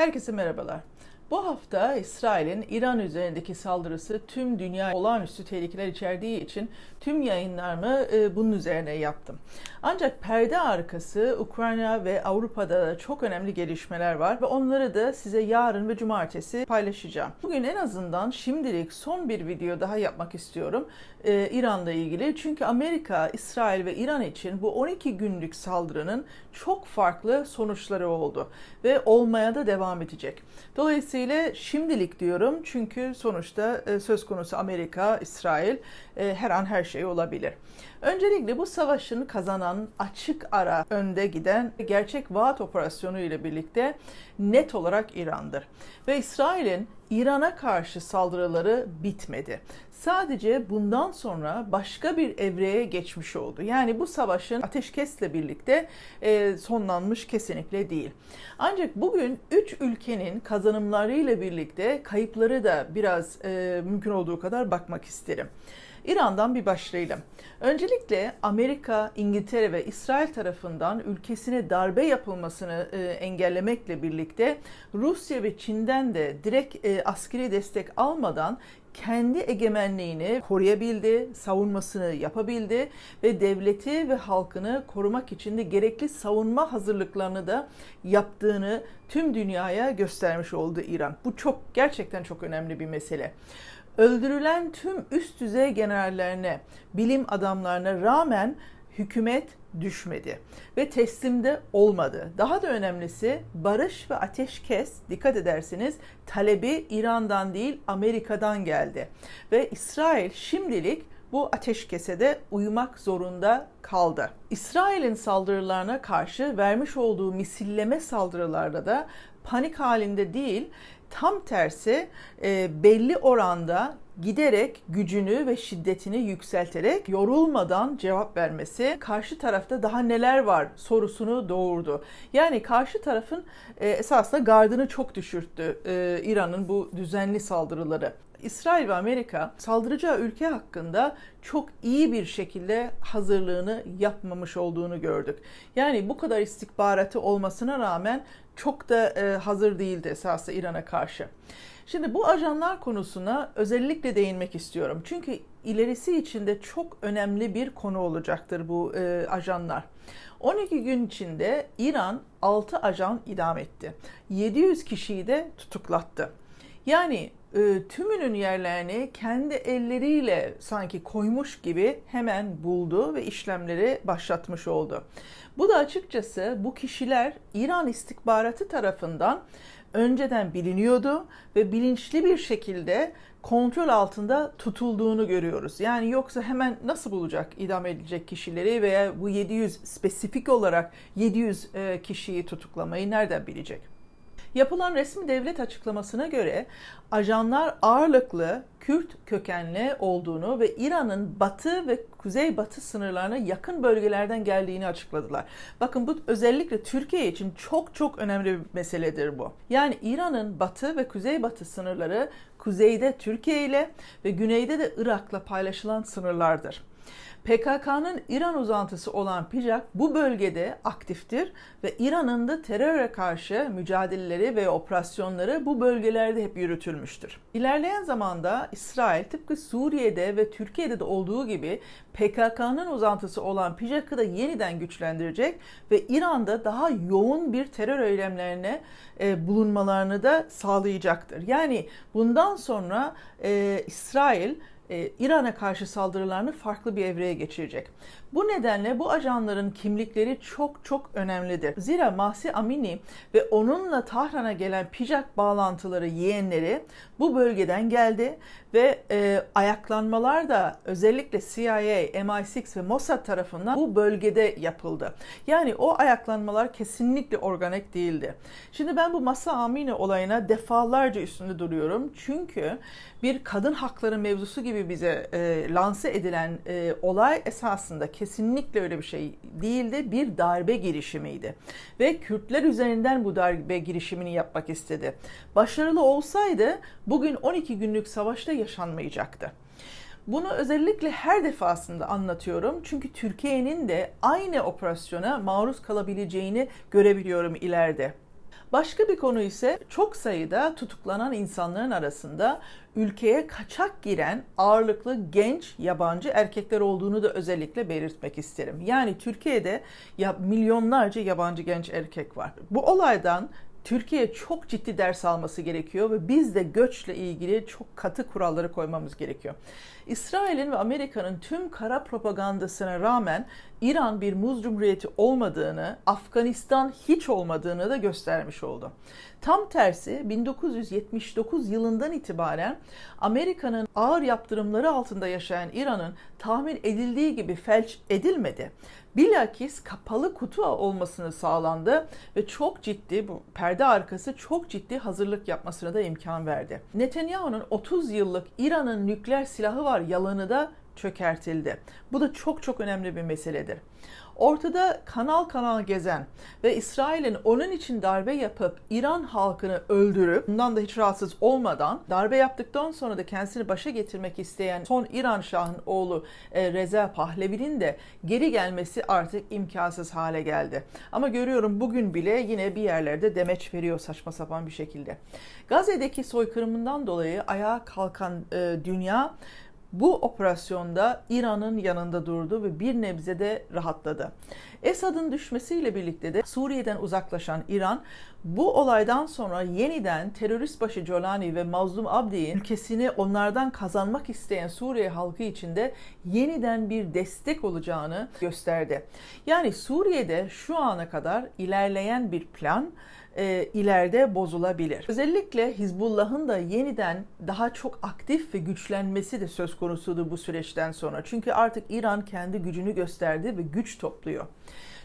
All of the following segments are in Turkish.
Herkese merhabalar. Bu hafta İsrail'in İran üzerindeki saldırısı tüm dünya olağanüstü tehlikeler içerdiği için tüm yayınlarımı e, bunun üzerine yaptım. Ancak perde arkası Ukrayna ve Avrupa'da da çok önemli gelişmeler var ve onları da size yarın ve cumartesi paylaşacağım. Bugün en azından şimdilik son bir video daha yapmak istiyorum e, İran'la ilgili. Çünkü Amerika, İsrail ve İran için bu 12 günlük saldırının çok farklı sonuçları oldu ve olmaya da devam edecek. Dolayısıyla şimdilik diyorum çünkü sonuçta e, söz konusu Amerika, İsrail e, her an her şey olabilir. Öncelikle bu savaşın kazanan açık ara önde giden gerçek vaat operasyonu ile birlikte net olarak İran'dır. Ve İsrail'in İran'a karşı saldırıları bitmedi. Sadece bundan sonra başka bir evreye geçmiş oldu. Yani bu savaşın ateşkesle birlikte e, sonlanmış kesinlikle değil. Ancak bugün üç ülkenin kazanımlarıyla birlikte kayıpları da biraz e, mümkün olduğu kadar bakmak isterim. İran'dan bir başlayalım. Öncelikle Amerika, İngiltere ve İsrail tarafından ülkesine darbe yapılmasını e, engellemekle birlikte Rusya ve Çin'den de direkt e, askeri destek almadan kendi egemenliğini koruyabildi, savunmasını yapabildi ve devleti ve halkını korumak için de gerekli savunma hazırlıklarını da yaptığını tüm dünyaya göstermiş oldu İran. Bu çok gerçekten çok önemli bir mesele öldürülen tüm üst düzey generallerine, bilim adamlarına rağmen hükümet düşmedi ve teslimde olmadı. Daha da önemlisi barış ve ateşkes dikkat edersiniz talebi İran'dan değil Amerika'dan geldi. Ve İsrail şimdilik bu ateşkese de uymak zorunda kaldı. İsrail'in saldırılarına karşı vermiş olduğu misilleme saldırılarda da panik halinde değil, tam tersi e, belli oranda giderek gücünü ve şiddetini yükselterek yorulmadan cevap vermesi karşı tarafta daha neler var sorusunu doğurdu. Yani karşı tarafın e, esasında gardını çok düşürttü e, İran'ın bu düzenli saldırıları. İsrail ve Amerika saldıracağı ülke hakkında çok iyi bir şekilde hazırlığını yapmamış olduğunu gördük. Yani bu kadar istihbaratı olmasına rağmen çok da e, hazır değildi esasında İran'a karşı. Şimdi bu ajanlar konusuna özellikle değinmek istiyorum. Çünkü ilerisi içinde çok önemli bir konu olacaktır bu e, ajanlar. 12 gün içinde İran 6 ajan idam etti. 700 kişiyi de tutuklattı. Yani e, tümünün yerlerini kendi elleriyle sanki koymuş gibi hemen buldu ve işlemleri başlatmış oldu. Bu da açıkçası bu kişiler İran istihbaratı tarafından önceden biliniyordu ve bilinçli bir şekilde kontrol altında tutulduğunu görüyoruz. Yani yoksa hemen nasıl bulacak idam edilecek kişileri veya bu 700 spesifik olarak 700 e, kişiyi tutuklamayı nereden bilecek? Yapılan resmi devlet açıklamasına göre ajanlar ağırlıklı Kürt kökenli olduğunu ve İran'ın batı ve kuzeybatı sınırlarına yakın bölgelerden geldiğini açıkladılar. Bakın bu özellikle Türkiye için çok çok önemli bir meseledir bu. Yani İran'ın batı ve kuzeybatı sınırları kuzeyde Türkiye ile ve güneyde de Irak'la paylaşılan sınırlardır. PKK'nın İran uzantısı olan PJAK bu bölgede aktiftir ve İran'ın da teröre karşı mücadeleleri ve operasyonları bu bölgelerde hep yürütülmüştür. İlerleyen zamanda İsrail tıpkı Suriye'de ve Türkiye'de de olduğu gibi PKK'nın uzantısı olan PJAK'ı da yeniden güçlendirecek ve İran'da daha yoğun bir terör eylemlerine e, bulunmalarını da sağlayacaktır. Yani bundan sonra e, İsrail İran'a karşı saldırılarını farklı bir evreye geçirecek. Bu nedenle bu ajanların kimlikleri çok çok önemlidir. Zira Mahsi Amini ve onunla Tahran'a gelen Pijak bağlantıları yeğenleri bu bölgeden geldi ve e, ayaklanmalar da özellikle CIA, MI6 ve Mossad tarafından bu bölgede yapıldı. Yani o ayaklanmalar kesinlikle organik değildi. Şimdi ben bu Masa Amini olayına defalarca üstünde duruyorum. Çünkü bir kadın hakları mevzusu gibi bize e, lanse edilen e, olay esasında kesinlikle öyle bir şey değildi. Bir darbe girişimiydi. Ve Kürtler üzerinden bu darbe girişimini yapmak istedi. Başarılı olsaydı bugün 12 günlük savaşta yaşanmayacaktı. Bunu özellikle her defasında anlatıyorum. Çünkü Türkiye'nin de aynı operasyona maruz kalabileceğini görebiliyorum ileride. Başka bir konu ise çok sayıda tutuklanan insanların arasında ülkeye kaçak giren ağırlıklı genç yabancı erkekler olduğunu da özellikle belirtmek isterim. Yani Türkiye'de ya milyonlarca yabancı genç erkek var. Bu olaydan Türkiye çok ciddi ders alması gerekiyor ve biz de göçle ilgili çok katı kuralları koymamız gerekiyor. İsrail'in ve Amerika'nın tüm kara propagandasına rağmen İran bir muz cumhuriyeti olmadığını, Afganistan hiç olmadığını da göstermiş oldu. Tam tersi 1979 yılından itibaren Amerika'nın ağır yaptırımları altında yaşayan İran'ın tahmin edildiği gibi felç edilmedi. Bilakis kapalı kutu olmasını sağlandı ve çok ciddi bu perde arkası çok ciddi hazırlık yapmasına da imkan verdi. Netanyahu'nun 30 yıllık İran'ın nükleer silahı var yalanı da çökertildi. Bu da çok çok önemli bir meseledir. Ortada kanal kanal gezen ve İsrail'in onun için darbe yapıp İran halkını öldürüp bundan da hiç rahatsız olmadan darbe yaptıktan sonra da kendisini başa getirmek isteyen son İran Şah'ın oğlu e, Reza Pahlevi'nin de geri gelmesi artık imkansız hale geldi. Ama görüyorum bugün bile yine bir yerlerde demeç veriyor saçma sapan bir şekilde. Gazze'deki soykırımından dolayı ayağa kalkan e, dünya bu operasyonda İran'ın yanında durdu ve bir nebze de rahatladı. Esad'ın düşmesiyle birlikte de Suriye'den uzaklaşan İran bu olaydan sonra yeniden terörist başı Jolani ve Mazlum Abdi'nin ülkesini onlardan kazanmak isteyen Suriye halkı için de yeniden bir destek olacağını gösterdi. Yani Suriye'de şu ana kadar ilerleyen bir plan e, ileride bozulabilir. Özellikle Hizbullah'ın da yeniden daha çok aktif ve güçlenmesi de söz konusudur bu süreçten sonra. Çünkü artık İran kendi gücünü gösterdi ve güç topluyor.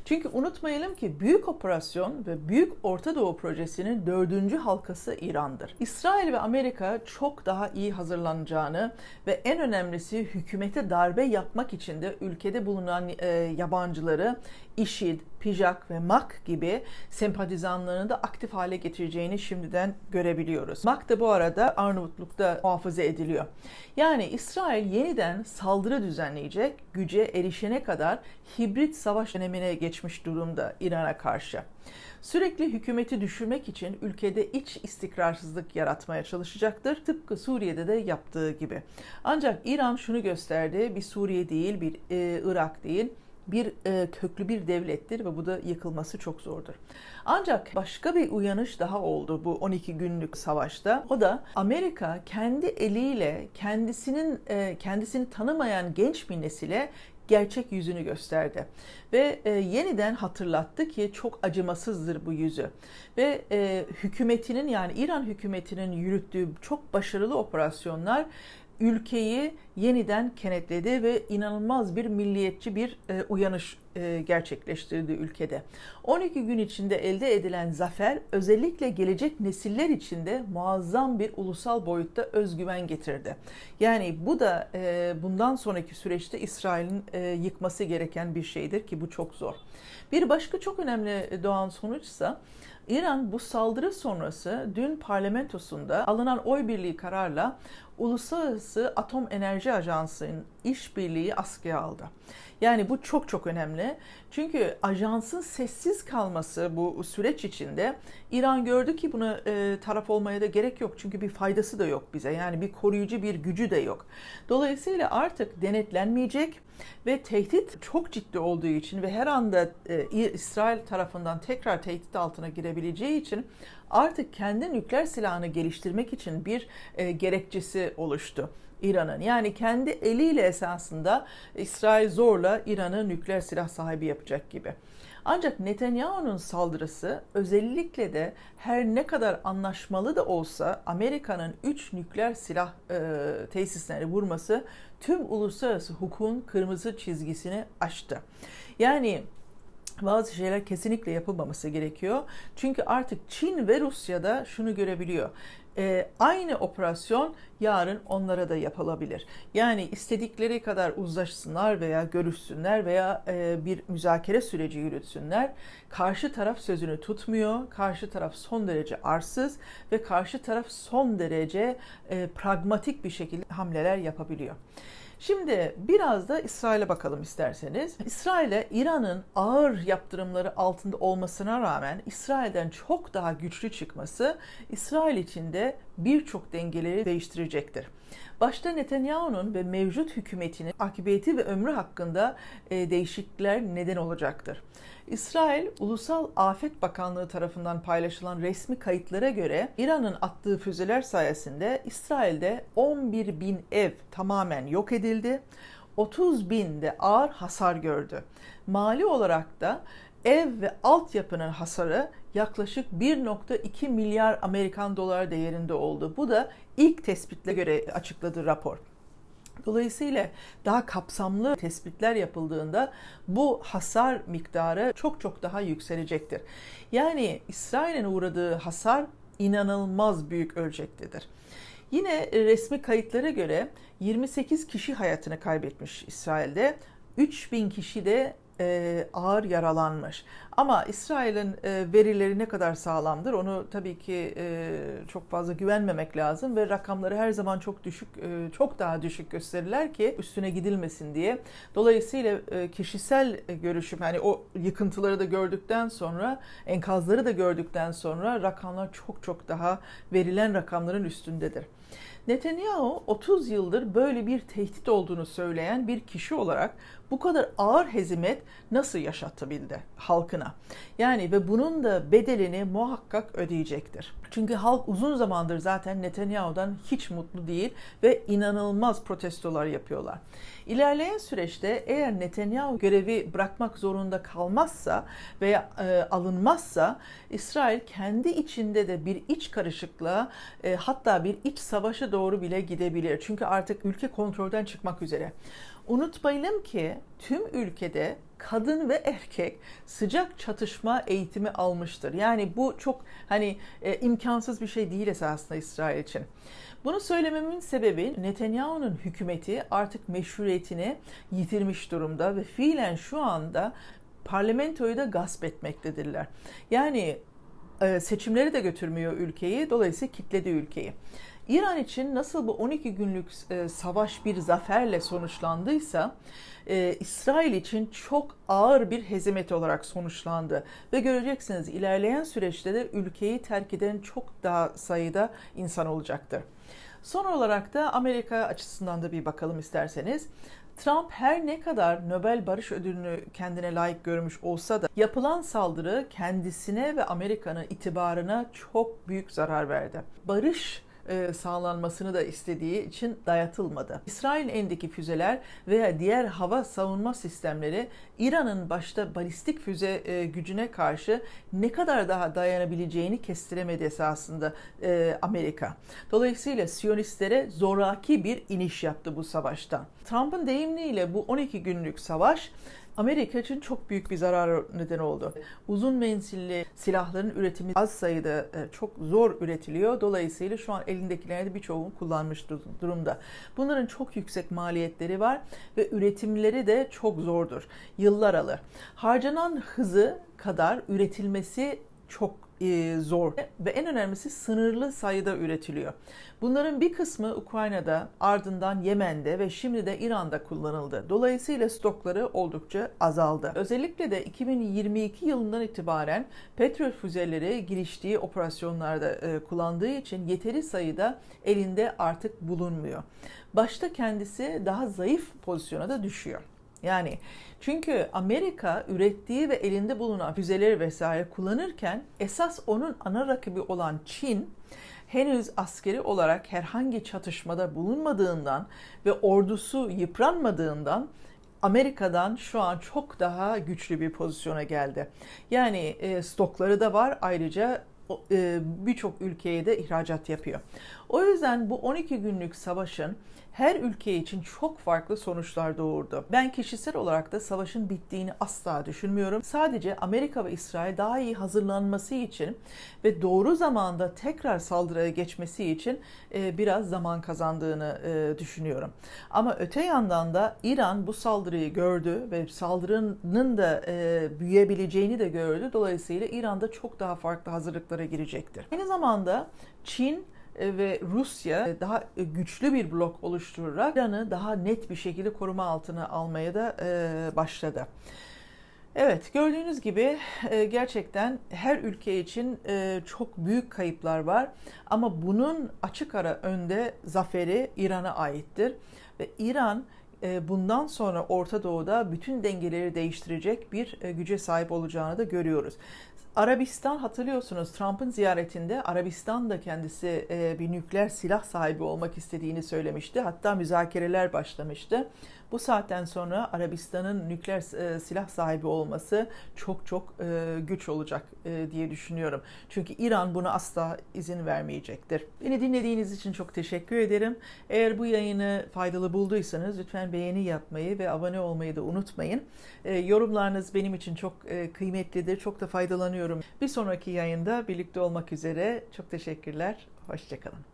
Çünkü unutmayalım ki büyük operasyon ve büyük Orta Doğu projesinin dördüncü halkası İran'dır. İsrail ve Amerika çok daha iyi hazırlanacağını ve en önemlisi hükümete darbe yapmak için de ülkede bulunan e, yabancıları IŞİD, PJAK ve MAK gibi sempatizanlarını da aktif hale getireceğini şimdiden görebiliyoruz. MAK da bu arada Arnavutluk'ta muhafaza ediliyor. Yani İsrail yeniden saldırı düzenleyecek güce erişene kadar hibrit savaş dönemine geçmiş durumda İran'a karşı. Sürekli hükümeti düşürmek için ülkede iç istikrarsızlık yaratmaya çalışacaktır. Tıpkı Suriye'de de yaptığı gibi. Ancak İran şunu gösterdi. Bir Suriye değil, bir e, Irak değil bir e, köklü bir devlettir ve bu da yıkılması çok zordur. Ancak başka bir uyanış daha oldu bu 12 günlük savaşta. O da Amerika kendi eliyle kendisinin e, kendisini tanımayan genç bir nesile gerçek yüzünü gösterdi. Ve e, yeniden hatırlattı ki çok acımasızdır bu yüzü. Ve e, hükümetinin yani İran hükümetinin yürüttüğü çok başarılı operasyonlar ülkeyi yeniden kenetledi ve inanılmaz bir milliyetçi bir e, uyanış e, gerçekleştirdi ülkede. 12 gün içinde elde edilen zafer özellikle gelecek nesiller içinde muazzam bir ulusal boyutta özgüven getirdi. Yani bu da e, bundan sonraki süreçte İsrail'in e, yıkması gereken bir şeydir ki bu çok zor. Bir başka çok önemli doğan sonuçsa İran bu saldırı sonrası dün parlamentosunda alınan oy birliği kararla Uluslararası Atom Enerji Ajansı'nın işbirliği askıya aldı. Yani bu çok çok önemli. Çünkü ajansın sessiz kalması bu süreç içinde İran gördü ki buna e, taraf olmaya da gerek yok. Çünkü bir faydası da yok bize. Yani bir koruyucu bir gücü de yok. Dolayısıyla artık denetlenmeyecek ve tehdit çok ciddi olduğu için ve her anda e, İsrail tarafından tekrar tehdit altına girebileceği için artık kendi nükleer silahını geliştirmek için bir e, gerekçesi oluştu. İran'ın. Yani kendi eliyle esasında İsrail zorla İran'ı nükleer silah sahibi yapacak gibi. Ancak Netanyahu'nun saldırısı özellikle de her ne kadar anlaşmalı da olsa Amerika'nın 3 nükleer silah e, tesislerini vurması tüm uluslararası hukukun kırmızı çizgisini aştı. Yani bazı şeyler kesinlikle yapılmaması gerekiyor. Çünkü artık Çin ve Rusya da şunu görebiliyor e, aynı operasyon yarın onlara da yapılabilir. Yani istedikleri kadar uzlaşsınlar veya görüşsünler veya e, bir müzakere süreci yürütsünler. Karşı taraf sözünü tutmuyor. Karşı taraf son derece arsız ve karşı taraf son derece e, pragmatik bir şekilde hamleler yapabiliyor. Şimdi biraz da İsrail'e bakalım isterseniz. İsrail'e İran'ın ağır yaptırımları altında olmasına rağmen İsrail'den çok daha güçlü çıkması İsrail için de birçok dengeleri değiştirecektir. Başta Netanyahu'nun ve mevcut hükümetinin akıbeti ve ömrü hakkında e, değişiklikler neden olacaktır. İsrail Ulusal Afet Bakanlığı tarafından paylaşılan resmi kayıtlara göre İran'ın attığı füzeler sayesinde İsrail'de 11 bin ev tamamen yok edildi. 30 bin de ağır hasar gördü. Mali olarak da ev ve altyapının hasarı yaklaşık 1.2 milyar Amerikan dolar değerinde oldu. Bu da ilk tespitle göre açıkladığı rapor. Dolayısıyla daha kapsamlı tespitler yapıldığında bu hasar miktarı çok çok daha yükselecektir. Yani İsrail'in uğradığı hasar inanılmaz büyük ölçektedir. Yine resmi kayıtlara göre 28 kişi hayatını kaybetmiş İsrail'de. 3000 kişi de e, ağır yaralanmış. Ama İsrail'in e, verileri ne kadar sağlamdır onu tabii ki e, çok fazla güvenmemek lazım ve rakamları her zaman çok düşük, e, çok daha düşük gösterirler ki üstüne gidilmesin diye. Dolayısıyla e, kişisel görüşüm hani o yıkıntıları da gördükten sonra, enkazları da gördükten sonra rakamlar çok çok daha verilen rakamların üstündedir. Netanyahu 30 yıldır böyle bir tehdit olduğunu söyleyen bir kişi olarak bu kadar ağır hezimet nasıl yaşatabildi halkına? Yani ve bunun da bedelini muhakkak ödeyecektir. Çünkü halk uzun zamandır zaten Netanyahu'dan hiç mutlu değil ve inanılmaz protestolar yapıyorlar. İlerleyen süreçte eğer Netanyahu görevi bırakmak zorunda kalmazsa veya e, alınmazsa İsrail kendi içinde de bir iç karışıklığa e, hatta bir iç savaşa doğru bile gidebilir. Çünkü artık ülke kontrolden çıkmak üzere. Unutmayalım ki tüm ülkede kadın ve erkek sıcak çatışma eğitimi almıştır. Yani bu çok hani e, imkansız bir şey değil esasında İsrail için. Bunu söylememin sebebi Netanyahu'nun hükümeti artık meşruiyetini yitirmiş durumda ve fiilen şu anda parlamentoyu da gasp etmektedirler. Yani e, seçimleri de götürmüyor ülkeyi, dolayısıyla kitledi ülkeyi. İran için nasıl bu 12 günlük e, savaş bir zaferle sonuçlandıysa e, İsrail için çok ağır bir hezimet olarak sonuçlandı. Ve göreceksiniz ilerleyen süreçte de ülkeyi terk eden çok daha sayıda insan olacaktır. Son olarak da Amerika açısından da bir bakalım isterseniz. Trump her ne kadar Nobel Barış Ödülünü kendine layık görmüş olsa da yapılan saldırı kendisine ve Amerika'nın itibarına çok büyük zarar verdi. Barış e, sağlanmasını da istediği için dayatılmadı. İsrail'in elindeki füzeler veya diğer hava savunma sistemleri İran'ın başta balistik füze e, gücüne karşı ne kadar daha dayanabileceğini kestiremedi esasında e, Amerika. Dolayısıyla Siyonistlere zoraki bir iniş yaptı bu savaştan. Trump'ın deyimliyle bu 12 günlük savaş Amerika için çok büyük bir zarar neden oldu. Uzun menzilli silahların üretimi az sayıda e, çok zor üretiliyor. Dolayısıyla şu an elindekilerini birçoğunu kullanmış durumda. Bunların çok yüksek maliyetleri var ve üretimleri de çok zordur. Yıllar alır. Harcanan hızı kadar üretilmesi çok e, zor ve en önemlisi sınırlı sayıda üretiliyor. Bunların bir kısmı Ukrayna'da, ardından Yemen'de ve şimdi de İran'da kullanıldı. Dolayısıyla stokları oldukça azaldı. Özellikle de 2022 yılından itibaren petrol füzeleri giriştiği operasyonlarda e, kullandığı için yeteri sayıda elinde artık bulunmuyor. Başta kendisi daha zayıf pozisyona da düşüyor. Yani çünkü Amerika ürettiği ve elinde bulunan füzeleri vesaire kullanırken esas onun ana rakibi olan Çin henüz askeri olarak herhangi çatışmada bulunmadığından ve ordusu yıpranmadığından Amerika'dan şu an çok daha güçlü bir pozisyona geldi. Yani e, stokları da var ayrıca e, birçok ülkeye de ihracat yapıyor. O yüzden bu 12 günlük savaşın her ülke için çok farklı sonuçlar doğurdu. Ben kişisel olarak da savaşın bittiğini asla düşünmüyorum. Sadece Amerika ve İsrail daha iyi hazırlanması için ve doğru zamanda tekrar saldırıya geçmesi için e, biraz zaman kazandığını e, düşünüyorum. Ama öte yandan da İran bu saldırıyı gördü ve saldırının da e, büyüyebileceğini de gördü. Dolayısıyla İran'da çok daha farklı hazırlıklara girecektir. Aynı zamanda Çin ve Rusya e, daha e, güçlü bir blok oluşturarak İran'ı daha net bir şekilde koruma altına almaya da e, başladı. Evet, gördüğünüz gibi e, gerçekten her ülke için e, çok büyük kayıplar var. Ama bunun açık ara önde zaferi İran'a aittir. Ve İran e, bundan sonra Orta Doğu'da bütün dengeleri değiştirecek bir e, güce sahip olacağını da görüyoruz. Arabistan hatırlıyorsunuz Trump'ın ziyaretinde Arabistan da kendisi e, bir nükleer silah sahibi olmak istediğini söylemişti. Hatta müzakereler başlamıştı. Bu saatten sonra Arabistan'ın nükleer e, silah sahibi olması çok çok e, güç olacak e, diye düşünüyorum. Çünkü İran buna asla izin vermeyecektir. Beni dinlediğiniz için çok teşekkür ederim. Eğer bu yayını faydalı bulduysanız lütfen beğeni yapmayı ve abone olmayı da unutmayın. E, yorumlarınız benim için çok e, kıymetlidir. Çok da faydalanıyorum. Bir sonraki yayında birlikte olmak üzere. Çok teşekkürler. Hoşçakalın.